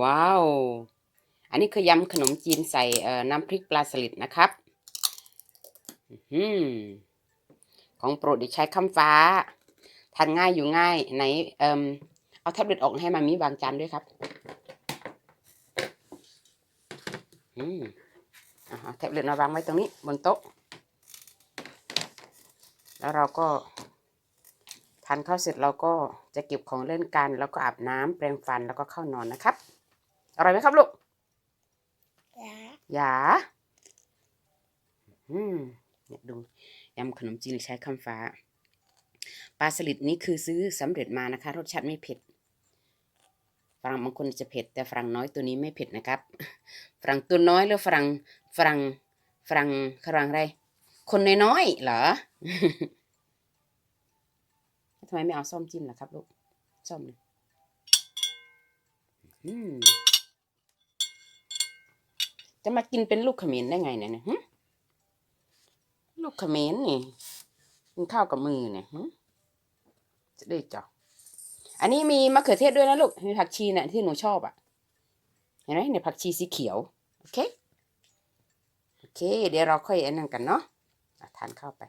ว้าว อันนี้คือยำขนมจีนใส่น้ำพริกปลาสลิดนะครับอืมของโปรดเด็กชายคำฟ้า ทานง่ายอยู่ง่ายไหนเอ่มเอาแท็บเล็ตออกให้มามีวางจานด้วยครับ อืมเอาแท็บเล็ตมาวางไว้ตรงนี้บนโต๊ะ แล้วเราก็ทานข้าวเสร็จเราก็จะเก็บของเล่นกัน แล้วก็อาบน้ำแปรงฟันแล้วก็เข้านอนนะครับ อร่อยไหมครับลูกจ้าหยาอืมเนี่ยดูยำขนมจีนใช้คำฟ้า ปลาสลิดนี้คือซื้อสำเร็จมานะคะ รสชาติไม่เผ็ด ฝรั่งบางคนจะเผ็ด แต่ฝรั่งน้อยตัวนี้ไม่เผ็ดนะครับ ฝรั่งตัวน้อยหรือฝรั่งฝรั่งฝรั่งฝรั่งอะไร คนน้อยๆเหรอทำไมไม่เอาส้มจิ้มล่ะครับลูกส้มเลยอืม จะมากินเป็นลูกเขมิ้นได้ไงเนี่ยนะหึลูกเขมิ้นนี่กินข้าวกับมือเนี่ยหึจะได้จ่ออันนี้มีมะเขือเทศด้วยนะลูกมีผักชีเนี่ยที่หนูชอบอะ เห็นไหมเนี่ยผักชีสีเขียว โอเค โอเค เดี๋ยวเราค่อยอันนั้นกันเนาะะทานข้าวไป